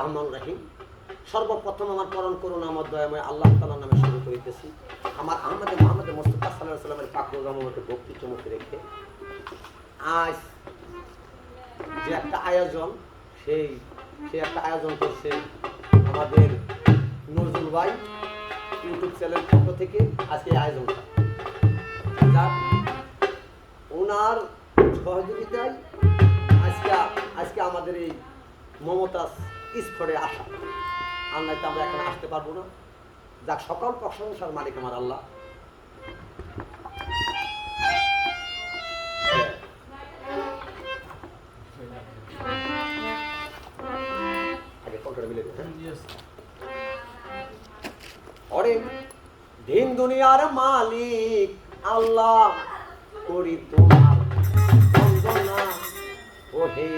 রহমান রাহিম। সর্বপ্রথম আমার পরণ করুন আমার দয়াময় আল্লাহ তালার নামে শুরু করিতেছি। আমার আহমদে মোহাম্মদ মোস্তফা সাল্লামের পাকুর রহমতে ভক্তি চমকে রেখে আজ যে একটা আয়োজন, সেই সে একটা আয়োজন করছে আমাদের নজরুল ভাই ইউটিউব চ্যানেল পক্ষ থেকে আজকে আয়োজনটা। ওনার সহযোগিতায় আজকে আজকে আমাদের এই মমতাজ স্ফোরে আসা আর নয়তো আমরা এখানে আসতে পারব না। যাক সকল প্রশংসার মালিক আমার আল্লাহ। হ্যাঁ? অরে দিন দুনিয়ার মালিক আল্লাহ করি তোমার বন্দনা। ওহে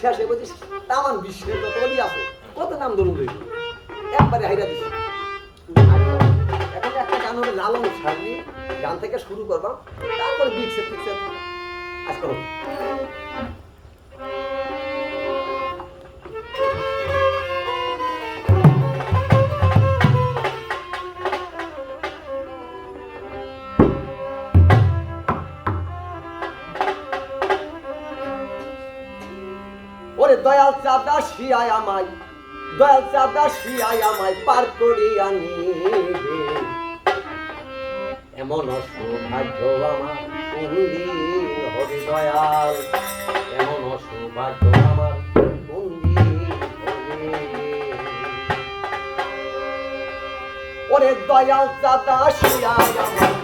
শেষে বলছি তামান বিশ্বের যত বলি আছে। কত নাম ধরুন রইল একবারে হাইরা দিছি। এখন একটা গান হবে, লালন ছাড়লি গান থেকে শুরু করবা, তারপরে বিক্সে ফিক্সে আজকে হবে। আমায় দয়াল চাঁদা আমায় পার করিয়া নিবে। এমন সৌভাগ্য আমার কোনদিন হবে দয়াল এমন সৌভাগ্য আমার ওরে শিয়ায় আমায়